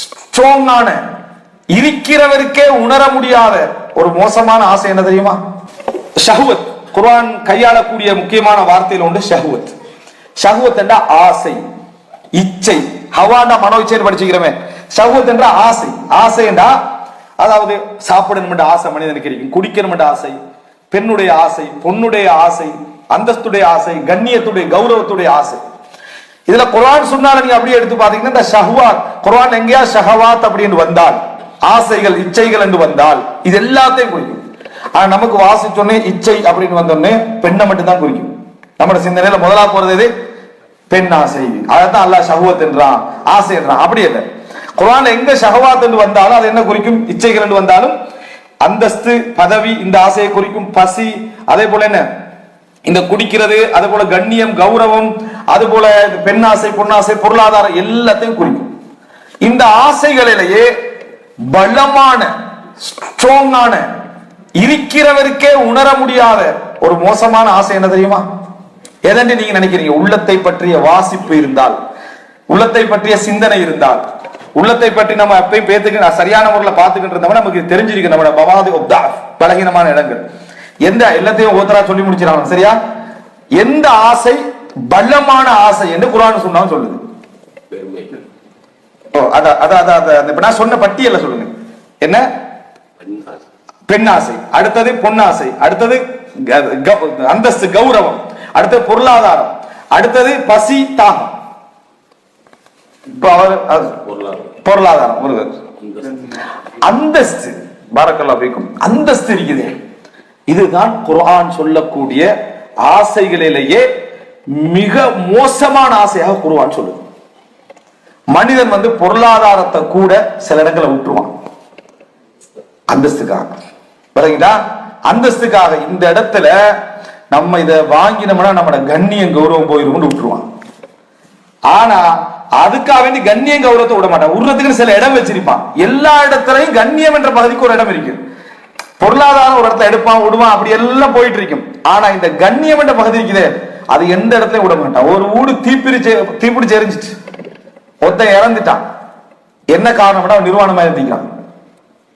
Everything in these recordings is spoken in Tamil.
ஸ்ட்ராங்கான இருக்கிறவருக்கே உணர முடியாத ஒரு மோசமான ஆசை என்ன தெரியுமா? ஷஹ்வத். குர்ஆன் கையாளக்கூடிய முக்கியமான வார்த்தையில் உண்டு ஷஹ்வத். ஷஹ்வத் என்ற ஆசை இச்சை ஹவாண்டா மனோ இச்சைன்னு படிச்சுக்கிறோமே. ஷஹ்வத் என்ற ஆசை. ஆசை என்றா அதாவது சாப்பிடணும் என்ற ஆசை மனிதனுக்கு இருக்கும் குடிக்கணும் என்ற ஆசை பெண்ணுடைய ஆசை பொண்ணுடைய ஆசை அந்தஸ்துடைய ஆசை கண்ணியத்துடைய கௌரவத்துடைய ஆசை. இதுல குரான் சொன்னால நீங்க அப்படியே எடுத்து பாத்தீங்கன்னா இந்த ஷஹ்வாத் குரான் எங்கேயா ஷஹவாத் அப்படின்னு வந்தால் ஆசைகள் இச்சைகள் என்று வந்தால் இது எல்லாத்தையும் குறிக்கும். ஆனா நமக்கு வாசிச்சோன்னே இச்சை அப்படின்னு வந்தோடனே பெண்ணை மட்டும் தான் குறிக்கும். நம்மளோட சிந்தனையில முதலா போறது எது? பெண் ஆசை. அதைத்தான் அல்லாஹ் ஷஹுவத் என்றான் ஆசை என்றான். அப்படி இல்லை. குரான் எங்க ஷஹவாத் என்று வந்தாலும் அது என்ன குறிக்கும்? இச்சைகள் என்று வந்தாலும் அந்தஸ்து பதவி இந்த ஆசையை குறிக்கும் பசி அதே போல என்ன? இந்த குடிக்கிறது அதே போல கண்ணியம் கௌரவம் அது போல பெண்ணாசை பொன்னாசை பொருளாதாரம் எல்லாத்தையும் குறிக்கும். இந்த ஆசைகளிலேயே பலமான ஸ்ட்ராங்கான இருக்கிறவருக்கே உணர முடியாத ஒரு மோசமான ஆசை என்ன தெரியுமா? எதென்று நீங்க நினைக்கிறீங்க? உள்ளத்தை பற்றிய வாசிப்பு இருந்தால் உள்ளத்தை பற்றிய சிந்தனை இருந்தால். உள்ளத்தை பற்றி நம்ம எப்பயும் பேத்துக்கு சரியான முறையில் பார்த்துக்கிட்டு இருந்தோம்னா நமக்கு தெரிஞ்சிருக்கு. நம்ம பவாது பலகீனமான இடங்கள். எந்த எல்லாத்தையும் ஓத்தரா சொல்லி முடிச்சிடலாம் சரியா? எந்த ஆசை? பலமான ஆசை என்று குரான் சொன்னாலும் சொல்லுது. ஓ அதான் அதான் அதான் இப்ப நான் சொன்ன பட்டியல சொல்லுங்க. என்ன? பெண் ஆசை அடுத்தது பொன்னாசை. அடுத்தது க- க- அந்தஸ்து கௌரவம். அடுத்தது பொருளாதாரம். அடுத்தது பசி தாகம். இப்போ அவர் பொருளாதாரம். முருகன். அந்தஸ்து. பாரக்கல்லா பீக்கும். அந்தஸ்து இருக்குது. இதுதான் குர்ஆன் சொல்லக்கூடிய ஆசைகளிலேயே மிக மோசமான ஆசையாக குர்ஆன் சொல்லுது. மனிதன் வந்து பொருளாதாரத்தை கூட சில இடங்களை விட்டுருவான். அந்தஸ்துக்காக. விளங்கிட்டா அந்தஸ்துக்காக இந்த இடத்துல நம்ம இதை வாங்கினோம்னா நம்மளோட கண்ணியம் கௌரவம் போயிரும்னு விட்டுருவான். ஆனா அதுக்காக வேண்டி கண்ணியம் கௌரவத்தை விட மாட்டான். உருவத்துக்குன்னு சில இடம் வச்சிருப்பான். எல்லா இடத்துலையும் கண்ணியம் என்ற பகுதிக்கு ஒரு இடம் இருக்கு. பொருளாதாரம் ஒரு இடத்துல எடுப்பான் விடுவான் அப்படி எல்லாம் போயிட்டு இருக்கும். ஆனா இந்த கண்ணியம் என்ற பகுதி இருக்குதே. அது எந்த இடத்துலயும் விட மாட்டான். ஒரு ஊடு தீப்பிடி தீப்பிடிச்சு எரிஞ்சிட்டு ஒத்த இறந்துட்டான். என்ன காரணம்னா அவன் நிர்வாணமா இருந்திக்கிறான்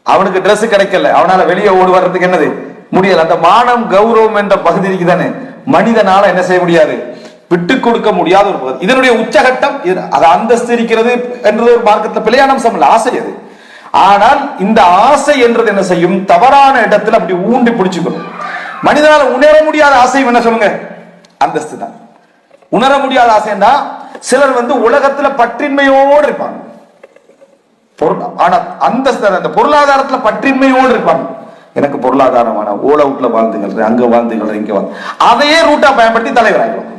அவனுக்கு ட்ரெஸ் கிடைக்கல. அவனால வெளியே ஓடு வர்றதுக்கு என்னது? முடியல. அந்த மானம் கௌரவம் என்ற பகுதி இருக்குதானே? மனிதனால என்ன செய்ய முடியாது? விட்டு கொடுக்க முடியாத ஒரு இதனுடைய உச்சகட்டம் இது- அது அந்தஸ்து இருக்கிறது என்றது ஒரு மார்க்கத்தில் பிள்ளையான அம்சம் இல்லை ஆசை அது. ஆனால் இந்த ஆசை என்றது என்ன செய்யும்? தவறான இடத்துல அப்படி ஊண்டி பிடிச்சுக்கணும். மனிதனால உணர முடியாத ஆசை என்ன சொல்லுங்க? அந்தஸ்து தான். உணர முடியாத ஆசைன்னா சிலர் வந்து உலகத்துல பற்றின்மையோடு இருப்பாங்க. பொருள் ஆனா அந்த அந்த பொருளாதாரத்துல பற்றின்மையோடு இருப்பாங்க. எனக்கு பொருளாதாரமான ஓல் ஓல அவுட்ல வாழ்ந்துகள் அங்க வாழ்ந்துகள் இங்க வாழ்ந்து அதையே ரூட்டா பயன்படுத்தி தலைவர்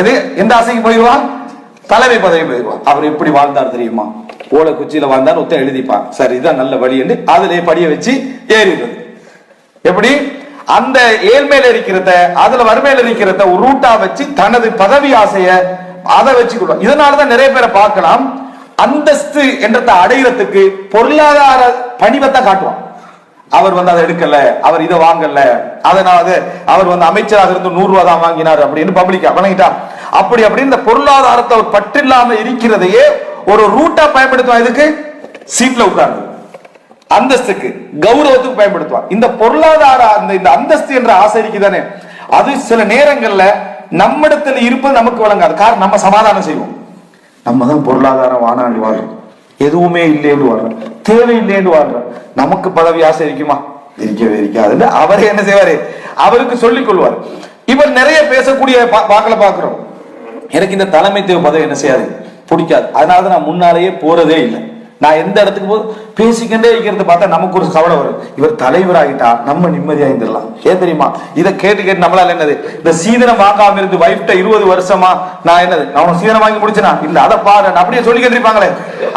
எது? எந்த ஆசைக்கு போயிடுவான்? தலைமை பதவி போயிடுவான். அவர் எப்படி வாழ்ந்தார் தெரியுமா? ஓலை குச்சியில வாழ்ந்தார் ஒத்த எழுதிப்பான். சரி இதான் நல்ல வழி என்று அதிலே படிய வச்சு ஏறிடுறது. எப்படி? அந்த ஏழ்மையில இருக்கிறத அதுல வறுமையில இருக்கிறத ஒரு ரூட்டா வச்சு தனது பதவி ஆசைய அதை வச்சுக்கிடுவான் இதனாலதான் நிறைய பேரை பார்க்கலாம். அந்தஸ்து என்றத்தை அடையிறதுக்கு பொருளாதார பணிவத்தை காட்டுவான். அவர் வந்து அதை எடுக்கல அவர் இதை வாங்கல. அதனால அவர் வந்து அமைச்சராக இருந்து நூறு ரூபா தான் வாங்கினார் அப்படின்னு பப்ளிக்கா வணங்கிட்டா. அப்படி அப்படி இந்த பொருளாதாரத்தை அவர் பற்றில்லாம இருக்கிறதையே ஒரு ரூட்டா பயன்படுத்துவான் இதுக்கு சீட்ல உட்கார்ந்து. அந்தஸ்துக்கு கௌரவத்துக்கு பயன்படுத்துவான். இந்த பொருளாதார அந்த இந்த அந்தஸ்து என்ற ஆசை இருக்குதானே? அது சில நேரங்கள்ல நம்மிடத்தில் இருப்பது நமக்கு வழங்காது. காரணம் நம்ம சமாதானம் செய்வோம். நம்ம தான் பொருளாதாரம் வானாண்டி வாழ்றோம் எதுவுமே இல்லைன்னு வாழ்றேன் தேவை இல்லைன்னு வாழ்றோம் நமக்கு பதவி ஆசை இருக்குமா? இருக்கவே இருக்காது. அவரே என்ன செய்வாரு? அவருக்கு சொல்லிக் கொள்வார். இவர் நிறைய பேசக்கூடிய பா- பாக்குறோம் எனக்கு இந்த தலைமைத்துவ பதவி என்ன செய்யாது? பிடிக்காது. அதனால தான் நான் முன்னாலேயே போறதே இல்லை. நான் எந்த இடத்துக்கு போது பேசிக்கிட்டே இருக்கிறத பார்த்தா நமக்கு ஒரு கவலை வரும். இவர் தலைவராகிட்டா நம்ம நிம்மதியாக இருந்துடலாம் ஏன் தெரியுமா? இதை கேட்டு கேட்டு நம்மளால என்னது? இந்த சீதனம் வாங்காம இருந்து வைஃப்ட இருபது வருஷமா நான் என்னது? அவனை சீதனம் வாங்கி முடிச்சனா? இல்ல அதை பாரு. நான் அப்படியே சொல்லி கேட்டிருப்பாங்களே.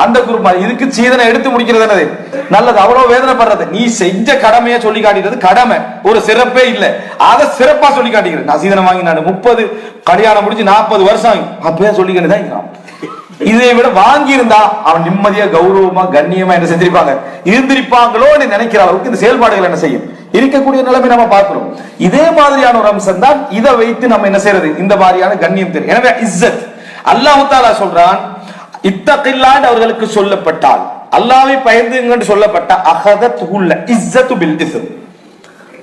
அந்த குரூப் இதுக்கு சீதனம் எடுத்து முடிக்கிறது என்னது? நல்லது அவ்வளவு வேதனைப்படுறது. நீ செஞ்ச கடமையை சொல்லி காட்டிக்கிறது கடமை. ஒரு சிறப்பே இல்லை. அதை சிறப்பா சொல்லி காட்டிக்கிறது. நான் சீதனம் வாங்கி நான் முப்பது கல்யாணம் முடிஞ்சு நாற்பது வருஷம் ஆகி. அப்பயே சொல்லிக்கிட்டு இதை விட வாங்கி இருந்தா அவன் நிம்மதியா கௌரவமா கண்ணியமா என்ன செஞ்சிருப்பாங்க? இருந்திருப்பாங்களோ நினைக்கிற அளவுக்கு இந்த செயல்பாடுகள் என்ன செய்யும்? இருக்கக்கூடிய நிலைமை நம்ம பார்க்கிறோம். இதே மாதிரியான ஒரு அம்சம் தான் இதை வைத்து நம்ம என்ன செய்யறது? இந்த மாதிரியான கண்ணியம் தெரியும். எனவே இஸ்ஸத். அல்லாஹ் தாலா சொல்றான் இத்தகில்லாண்டு அவர்களுக்கு சொல்லப்பட்டால் அல்லாவை பயந்துங்கன்னு சொல்லப்பட்ட அகதத் உள்ள இஸ்ஸத்து பில் இஸ்ம்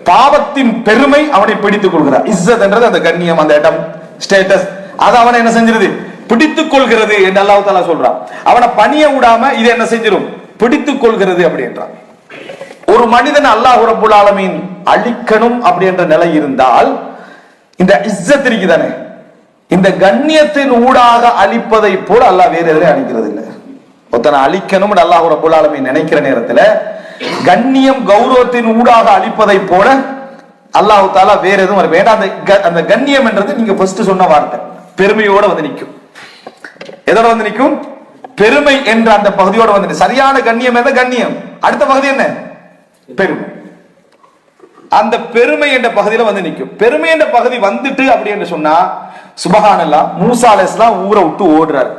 பாவத்தின் பெருமை அவனை பிடித்துக் கொள்கிறார். இஸ்ஸத் என்றது அந்த கண்ணியம் அந்த இடம் ஸ்டேட்டஸ் அது அவனை என்ன செஞ்சிருது? பிடித்துக் கொள்கிறது என்று அல்லாஹு தாலா சொல்றான். அவனை பணிய விடாம இது என்ன செஞ்சிடும் பிடித்துக் கொள்கிறது அப்படி என்றான். ஒரு மனிதன் அல்லாஹ் ரப்புல் ஆலமீன் அழிக்கணும் அப்படி என்ற நிலை இருந்தால் இந்த இஸ்ஸத் இருக்குதானே? இந்த கண்ணியத்தின் ஊடாக அழிப்பதை போல அல்லாஹ் வேற எதிரையும் அழிக்கிறது இல்லை ஒருத்தனை அழிக்கணும் அல்லாஹ் ரப்புல் ஆலமீன் நினைக்கிற நேரத்துல கண்ணியம் கௌரவத்தின் ஊடாக அழிப்பதை போல அல்லாஹ் தாலா வேற எதுவும் வேண்டாம் அந்த க- அந்த கண்ணியம் என்றது நீங்க ஃபர்ஸ்ட் சொன்ன வார்த்தை. பெருமையோட வந்து நிற்கும் எதோட வந்து நிற்கும் பெருமை என்ற அந்த பகுதியோட வந்து சரியான கண்ணியம் எந்த கண்ணியம்? அடுத்த பகுதி என்ன? பெருமை. அந்த பெருமை என்ற பகுதியில வந்து நிற்கும் பெருமை என்ற பகுதி வந்துட்டு அப்படி என்று சொன்னா சுபஹானல்லா மூசா ஊரை விட்டு ஓடுறாரு.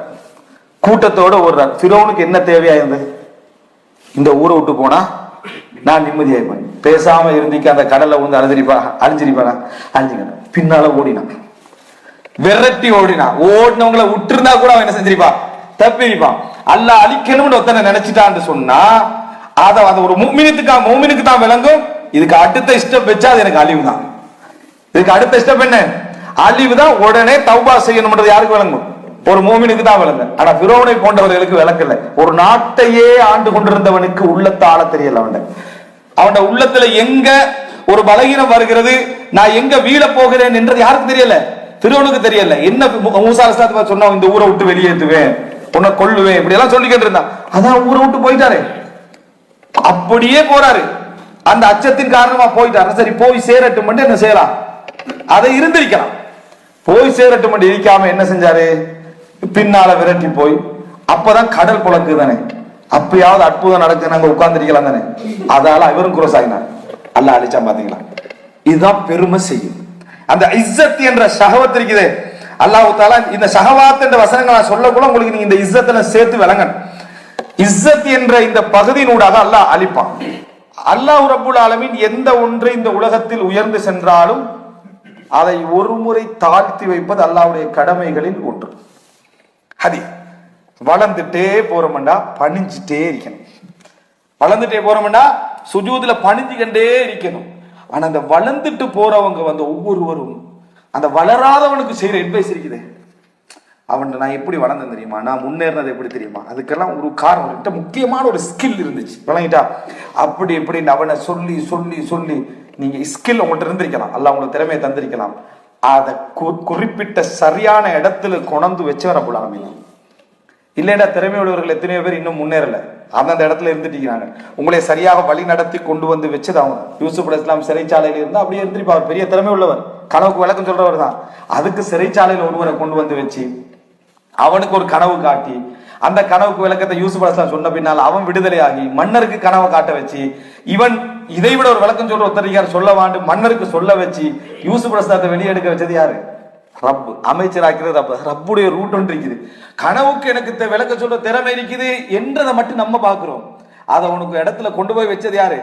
கூட்டத்தோட ஓடுறாரு. ஃபிரௌனுக்கு என்ன தேவையா இருந்தது? இந்த ஊரை விட்டு போனா நான் நிம்மதியாயிருப்பேன் பேசாம இருந்திக்கு அந்த கடலை வந்து அழிஞ்சிருப்பா அழிஞ்சிருப்பானா? அழிஞ்சுக்கணும் பின்னால ஓடினான். விரட்டி ஓடினான் ஓடினவங்களை விட்டுருந்தா கூட அவன் என்ன செஞ்சிருப்பான் தப்பிப்பான் அல்ல அழிக்கணும்னு ஒருத்தனை நினைச்சிட்டான்னு சொன்னா அத அதை ஒரு மூமினுக்கு மூமினுக்கு தான் விளங்கும். இதுக்கு அடுத்த ஸ்டெப் வச்சா அது எனக்கு அழிவு தான் இதுக்கு அடுத்த ஸ்டெப் என்ன? அழிவு தான் உடனே தௌபா செய்யணும்ன்றது யாருக்கு விளங்கும்? ஒரு மூமினுக்கு தான் விளங்கு ஆனா பிரோனை போன்றவர்களுக்கு விளக்கல. ஒரு நாட்டையே ஆண்டு கொண்டிருந்தவனுக்கு உள்ளத்தை ஆள தெரியல அவன் அவன் உள்ளத்துல எங்க ஒரு பலகீனம் வருகிறது நான் எங்க வீழ போகிறேன் என்றது யாருக்கு தெரியல. திருவனுக்கு தெரியல. என்ன மூசா அலிஸ்லாத்து சொன்னா இந்த ஊரை விட்டு வெளியேற்றுவேன் உன்னை கொல்லுவேன் இப்படி எல்லாம் சொல்லிக்கிட்டு இருந்தான். அதான் ஊரை விட்டு போயிட்டாரே. அப்படியே போறாரு. அந்த அச்சத்தின் காரணமா போயிட்டாரு. சரி போய் சேரட்டும் மட்டும் என்ன செய்யலாம்? அதை இருந்திருக்கலாம். போய் சேரட்டும் மட்டும் இருக்காம என்ன செஞ்சாரு? பின்னால விரட்டி போய் அப்பதான் கடல் புழக்கு தானே. அப்பயாவது அற்புதம் நடக்கு நாங்க உட்கார்ந்துருக்கலாம் தானே. அதால இவரும் குரோஸ் ஆகினார் அல்ல அழிச்சா பாத்தீங்களா? இதுதான் பெருமை செய்யும். அந்த இஸ்ஸத் என்ற சகவத் இருக்குது. அல்லாஹ் தாலா இந்த சகவாத் என்ற வசனங்களை நான் சொல்லக்கூட உங்களுக்கு நீங்க இந்த இஸ்ஸத்துல சேர்த்து விளங்கணும். இஸ்ஸத் என்ற இந்த பகுதியினூடாக அல்லாஹ் அழிப்பான். அல்லாஹ் ரபுல் ஆலமின் எந்த ஒன்று இந்த உலகத்தில் உயர்ந்து சென்றாலும் அதை ஒரு முறை தாழ்த்தி வைப்பது அல்லாவுடைய கடமைகளில் ஒன்று. ஹதி. வளர்ந்துட்டே போறோம்டா பணிஞ்சிட்டே இருக்கணும். வளர்ந்துட்டே போறோம்டா சுஜூதுல பணிஞ்சுக்கிட்டே இருக்கணும். ஆனா அந்த வளர்ந்துட்டு போறவங்க வந்து ஒவ்வொருவரும் அந்த வளராதவனுக்கு செய்யற அட்வைஸ் இருக்குது. அவன் நான் எப்படி வளர்ந்தேன் தெரியுமா? நான் முன்னேறினது எப்படி தெரியுமா? அதுக்கெல்லாம் ஒரு காரணம். கிட்ட முக்கியமான ஒரு ஸ்கில் இருந்துச்சு. விளங்கிட்டா? அப்படி இப்படின்னு அவனை சொல்லி சொல்லி சொல்லி நீங்க ஸ்கில் உங்கள்கிட்ட இருந்திருக்கலாம். அல்ல உங்களுக்கு திறமையை தந்திருக்கலாம். அதை கு- குறிப்பிட்ட சரியான இடத்துல கொணந்து வச்சவர புலாமிலாம் இல்லைடா திறமை உள்ளவர்கள் எத்தனையோ பேர் இன்னும் முன்னேறலை. அந்தந்த இடத்துல இருந்துட்டு உங்களை சரியாக வழி நடத்தி கொண்டு வந்து வச்சது அவங்க. யூசுப் இஸ்லாம் சிறைச்சாலையில் இருந்து அப்படியே இருந்திருப்பா அவர் பெரிய திறமை உள்ளவர். கனவுக்கு விளக்கம் சொல்றவர் தான். அதுக்கு சிறைச்சாலையில் ஒருவரை கொண்டு வந்து வச்சு அவனுக்கு ஒரு கனவு காட்டி அந்த கனவுக்கு விளக்கத்தை யூசுப் அலிஸ்லாம் சொன்ன பின்னால் அவன் விடுதலையாகி மன்னருக்கு கனவை காட்ட வச்சு இவன் இதை விட ஒரு விளக்கம் சொல்ற ஒத்தரிக்கார் சொல்ல வாண்டு மன்னருக்கு சொல்ல வச்சு யூசுப் அலிஸ்லாத்தை வெளியெடுக்க வச்சது யாரு? ரப்பு அமைச்சராக்கிறது ரப் ரப்புடைய ரூட் ஒன்று இருக்குது. கனவுக்கு எனக்கு தெ- விளக்க சொல்ற திறமை இருக்குது என்றதை மட்டும் நம்ம பார்க்குறோம். அதை உனக்கு இடத்துல கொண்டு போய் வச்சது யாரு?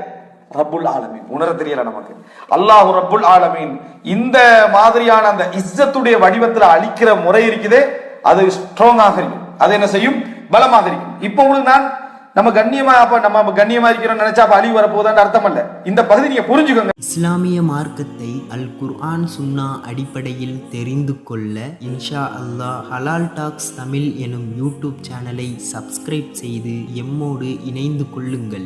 ரப்புல் ஆலமீன். உணர தெரியல நமக்கு. அல்லாஹ் ரப்புல் ஆலமீன். இந்த மாதிரியான அந்த இஸ்ஸத்துடைய வடிவத்தில் அழிக்கிற முறை இருக்குது. அது ஸ்ட்ராங்காக இருக்கும். அது என்ன செய்யும்? பலமாக இருக்கும். இப்போ உங்களுக்கு நான் நம்ம கண்ணியமா அப்ப நம்ம கண்ணியமா இருக்கிறோம் நினைச்சா அப்ப அழிவு வரப்போகுதான்னு அர்த்தம் அல்ல இந்த பகுதி நீங்க புரிஞ்சுக்கோங்க. இஸ்லாமிய மார்க்கத்தை அல் குர்ஆன் சுன்னா அடிப்படையில் தெரிந்து கொள்ள இன்ஷா அல்லாஹ் ஹலால் டாக்ஸ் தமிழ் எனும் யூடியூப் சேனலை சப்ஸ்கிரைப் செய்து எம்மோடு இணைந்து கொள்ளுங்கள்.